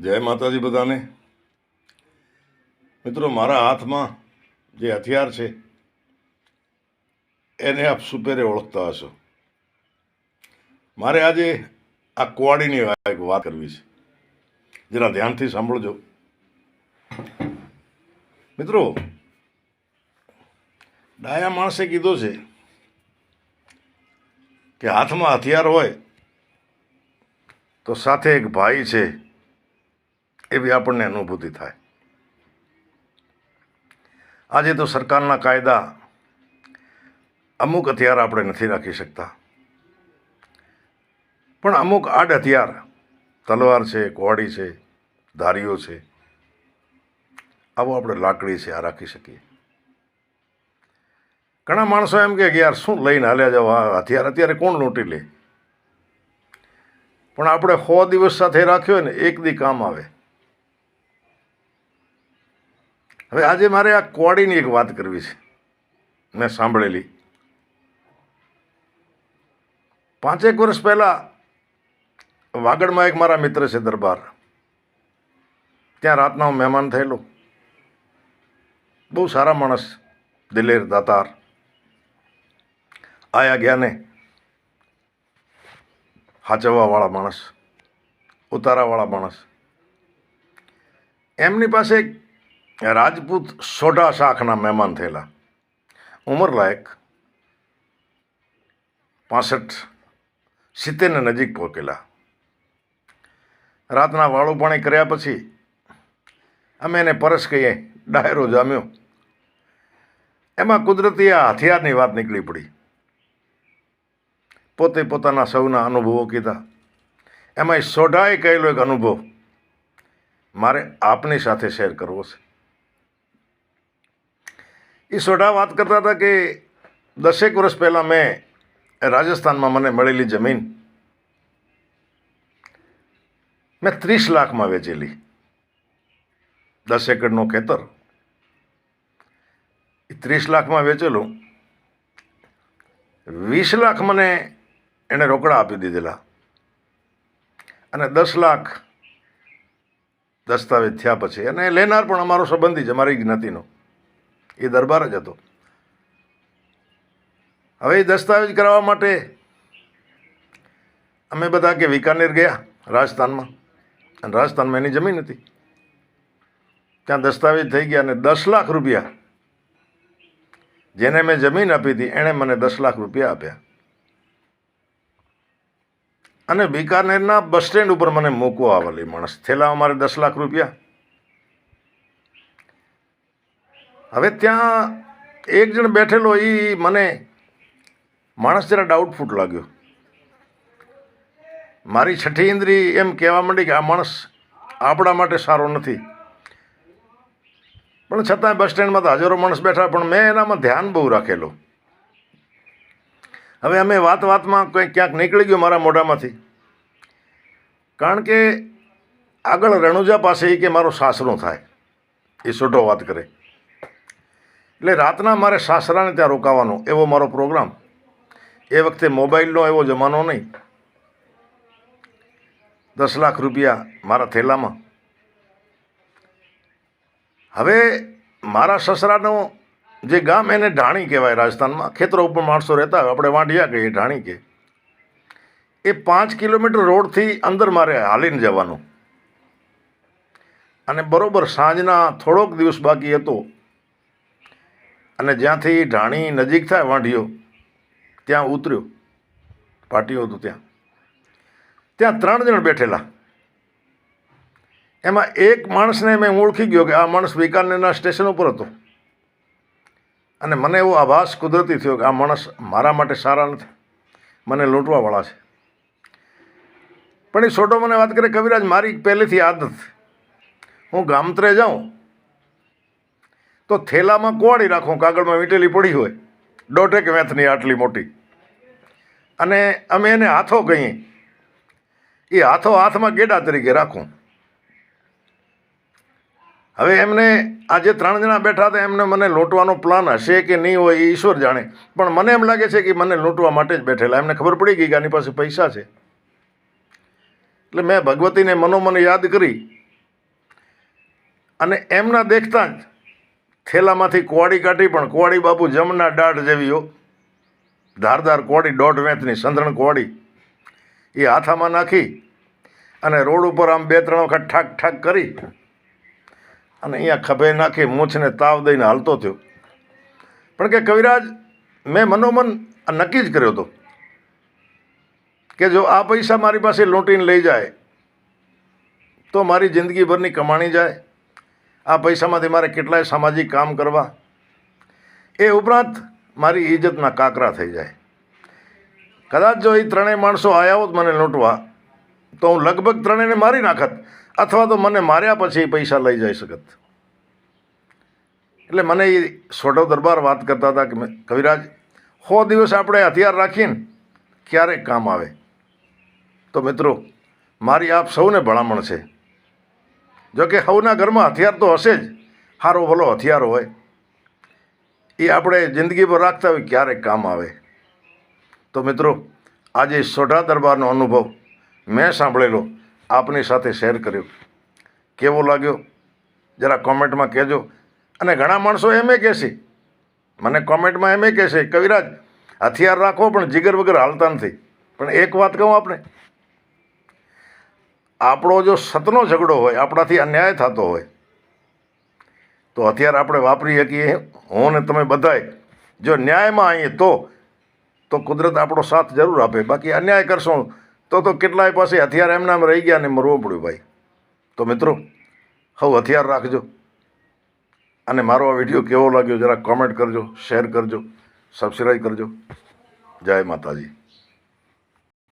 જય માતાજી બધાને. મિત્રો, મારા હાથમાં જે હથિયાર છે, એને આપ સુપેરે ઓળખતા હશો. મારે આજે આ કુવાડીની એક વાત કરવી છે. જરા ધ્યાનથી સાંભળજો. મિત્રો, ડાયા માણસે કીધો છે કે હાથમાં હથિયાર હોય તો સાથે એક ભાઈ છે. એવી આપણને અનુભૂતિ થાય. આજે તો સરકારના કાયદા અમુક હથિયાર આપણે નથી રાખી શકતા. પણ અમુક આડ હથિયાર, તલવાર છે કોવાડી છે, ધારીઓ છે, આવો આપણે લાકડી છે, આ રાખી શકીએ. ઘણા માણસો એમ કે યાર શું લઈને હાલ્યા જાવ હથિયાર અત્યારે કોણ લૂંટી લે? પણ આપણે સો દિવસ સાથે રાખ્યો ને, એક દી કામ આવે. હવે આજે મારે આ કોડીની એક વાત કરવી છે. મેં સાંભળેલી. પાંચેક વર્ષ પહેલાં વાગડમાં એક મારા મિત્ર છે દરબાર. ત્યાં રાતના હું મહેમાન થયેલો. બહુ સારા માણસ, દિલેર દાતાર. આયા ગયા ને હાચવવાવાળા માણસ, ઉતારાવાળા માણસ. એમની પાસે એક રાજપૂત સોઢા શાખના મહેમાન થયેલા. ઉંમરલાયક પાસઠ, સિત્તેરને નજીક પહોંચેલા. રાતના વાળું પાણી કર્યા પછી અમે એને પરસ કહીએ, ડાયરો જામ્યો. એમાં કુદરતી આ હથિયારની વાત નીકળી પડી. પોતે પોતાના સૌના અનુભવો કીધા. એમાં સોઢાએ કહેલો એક અનુભવ, મારે આપની સાથે શેર કરવો છે. એ સોઢા વાત કરતા હતા કે દસેક વર્ષ પહેલાં મેં રાજસ્થાનમાં મને મળેલી જમીન મેં ત્રીસ લાખમાં વેચેલી. દસ એકરનું ખેતર. એ ત્રીસ લાખમાં વેચેલું. વીસ લાખ મને એણે રોકડા આપી દીધેલા. અને દસ લાખ દસ્તાવેજ થયા પછી. અને લેનાર પણ અમારો સંબંધી જ મારી જ્ઞાતિનો. એ દરબાર જ હતો. હવે એ દસ્તાવેજ કરાવવા માટે અમે બધા કે વિકાનેર ગયા રાજસ્થાનમાં. અને રાજસ્થાનમાં એની જમીન હતી. ત્યાં દસ્તાવેજ થઈ ગયા અને દસ લાખ રૂપિયા જેને મેં જમીન આપી હતી એણે મને દસ લાખ રૂપિયા આપ્યા. અને બિકાનેરના બસ સ્ટેન્ડ ઉપર મને મૂકવા આવેલી માણસ. થેલા અમારે દસ લાખ રૂપિયા. હવે ત્યાં એક જણ બેઠેલો એ મને માણસ જરા ડાઉટફૂટ લાગ્યો. મારી છઠ્ઠી ઇન્દ્રી એમ કહેવા માંડી કે આ માણસ આપણા માટે સારો નથી. પણ છતાંય બસ સ્ટેન્ડમાં તો હજારો માણસ બેઠા, પણ મેં એનામાં ધ્યાન બહુ રાખેલું. હવે અમે વાત વાતમાં કંઈ ક્યાંક નીકળી ગયો મારા મોઢામાંથી. કારણ કે આગળ રણુજા પાસે કે મારો સાસરો થાય. એ સોટો વાત કરે. એટલે રાતના મારે સાસરાને ત્યાં રોકાવાનો, એવો મારો પ્રોગ્રામ. એ વખતે મોબાઈલનો એવો જમાનો નહીં. દસ લાખ રૂપિયા મારા થેલામાં. હવે મારા સસરાનો જે ગામ એને ઢાણી કહેવાય રાજસ્થાનમાં, ખેતરો ઉપર માણસો રહેતા હોય, આપણે વાંઢિયા કહીએ, ઢાણી કે એ પાંચ કિલોમીટર રોડથી અંદર મારે હાલીને જવાનું. અને બરોબર સાંજના થોડોક દિવસ બાકી હતો અને જ્યાંથી ઢાણી નજીક થાય વાંઢીઓ, ત્યાં ઉતર્યો. પાટીઓ હતું ત્યાં. ત્યાં ત્રણ જણ બેઠેલા. એમાં એક માણસને મેં ઓળખી ગયો કે આ માણસ વિકાનેરના સ્ટેશન ઉપર હતો. અને મને એવો આભાસ કુદરતી થયો કે આ માણસ મારા માટે સારા નથી. મને લૂંટવાવાળા છે. પણ એ છોટો મને વાત કરે, કવિરાજ, મારી પહેલેથી આદત હું ગામતરે જાઉં તો થેલામાં કુવાડી રાખું કાગળમાં વીંટેલી પડી હોય. દોઢેક વેથની આટલી મોટી. અને અમે એને હાથો કહીએ. એ હાથો હાથમાં ગેડા તરીકે રાખું. હવે એમને આજે ત્રણ જણા બેઠા હતા, એમને મને લૂંટવાનો પ્લાન હશે કે નહીં હોય એ ઈશ્વર જાણે. પણ મને એમ લાગે છે કે મને લૂંટવા માટે જ બેઠેલા. એમને ખબર પડી ગઈ કે આની પાસે પૈસા છે. એટલે મેં ભગવતીને મનોમન યાદ કરી. અને એમના દેખતા જ થેલામાંથી કોવાડી કાઢી, પણ કોવાડી બાપુ જમના દાઢ જેવી હો. ધારદાર કોવાડી દોઢ વેંતની, સંધરણ કોવાડી. એ હાથામાં નાખી અને રોડ ઉપર આમ બે ત્રણ વખત ઠાક ઠાક કરી અને અહીંયા ખભે નાખી, મૂછને તાવ દઈને હાલતો થયો. પણ કે કવિરાજ, મેં મનોમન આ નક્કી જ કર્યો હતો કે જો આ પૈસા મારી પાસે લૂંટીને લઈ જાય, તો મારી જિંદગીભરની કમાણી જાય. આ પૈસામાંથી મારે કેટલાય સામાજિક કામ કરવા? એ ઉપરાંત મારી ઇજ્જતના કાકરા થઈ જાય. કદાચ જો એ ત્રણેય માણસો આવ્યા હોત મને લૂંટવા, તો હું લગભગ ત્રણેયને મારી નાખત, અથવા તો મને માર્યા પછી પૈસા લઈ જઈ શકત. એટલે મને એ સોઢો દરબાર વાત કરતા હતા કે કવિરાજ સો દિવસ આપણે હથિયાર રાખીને, ક્યારેક કામ આવે? તો મિત્રો, મારી આપ સૌને ભલામણ છે. જો કે સૌના ઘરમાં હથિયાર તો હશે જ. સારો ભલો હથિયાર હોય. એ આપણે જિંદગી પર રાખતા હોય ક્યારેક કામ આવે. તો મિત્રો, આજે સોઢા દરબારનો અનુભવ મેં સાંભળેલો, આપની સાથે શેર કર્યો. કેવો લાગ્યો? જરા કોમેન્ટમાં કહેજો. અને ઘણા માણસો એમ કહેશે, મને કોમેન્ટમાં એમ કહેશે, કવિરાજ, હથિયાર રાખો પણ જીગર વગર હાલતા નથી. પણ એક વાત કહું આપણે આપણો જો સતનો ઝઘડો હોય, આપણાથી અન્યાય થતો હોય, તો હથિયાર આપણે વાપરી શકીએ. હું ને તમે બધાય જો ન્યાયમાં આવીએ તો તો કુદરત આપણો સાથ જરૂર આપે. બાકી અન્યાય કરશું તો તો કેટલાય પાસે હથિયાર એમનામ રહી ગયા ને મરવું પડ્યું ભાઈ. તો મિત્રો, હવ હથિયાર રાખજો. અને મારો આ વીડિયો કેવો લાગ્યો જરા કોમેન્ટ કરજો શેર કરજો સબસ્ક્રાઈબ કરજો. જય માતાજી.